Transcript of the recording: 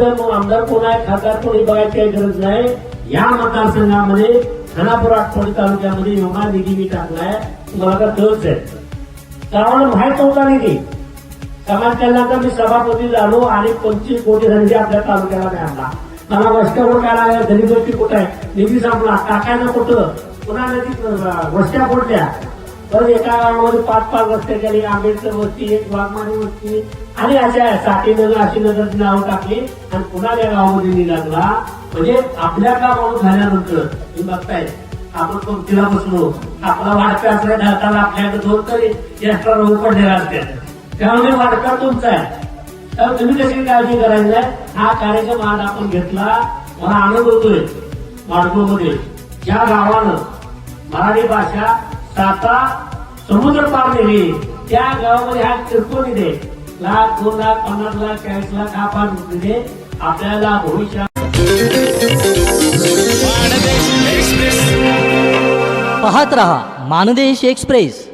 तर आमदार कोण आहे खासदार कोणी बघायची काही गरज नाही. या मतदारसंघामध्ये खानापूर आटपाडी तालुक्यामध्ये योगा निधी मी टाकलाय तुम्हाला का कळच आहे. कारण माहीत होता निधी समाज कल्याणचा मी सभापती झालो आणि पंचवीस कोटी निधी आपल्या तालुक्याला मिळाला. मला वस्त्यावर काय लागल्या गरीबी कुठं आहे? निधी संपला. टाकायचं कुठं? पुन्हा नदी वस्त्या फोडल्या तर एका गावामध्ये पाच पाच वस्त्या केली. आंबेडकर वस्ती एक वाघमारी वस्ती आणि अशा साठी नगर अशी नगरची नावं टाकली आणि पुन्हा त्या गावामध्ये निधी लागला. म्हणजे आपल्या गावावर झाल्यानंतर तुम्ही बघताय आपण पंक्तीला बसलो. आपला वाटका असल्या ढाकाला आपल्याकडे दोन तरी एक्स्ट्रा रोग पडलेला असतात त्यामुळे वाडका तुमचा आहे. त्यामुळे तुम्ही कशी काळजी करायची हा कार्यक्रम आज आपण घेतला. मला आनंद होतोय वाडकोमध्ये ज्या गावानं मराठी भाषा साता समुद्र पार नेली. त्या गावामध्ये हा किरकोळ निधी लाख दोन लाख पन्नास लाख चाळीस लाख हा फार म्हणजे आपल्याला भविष्यात पाहत रहा मानदेश एक्सप्रेस.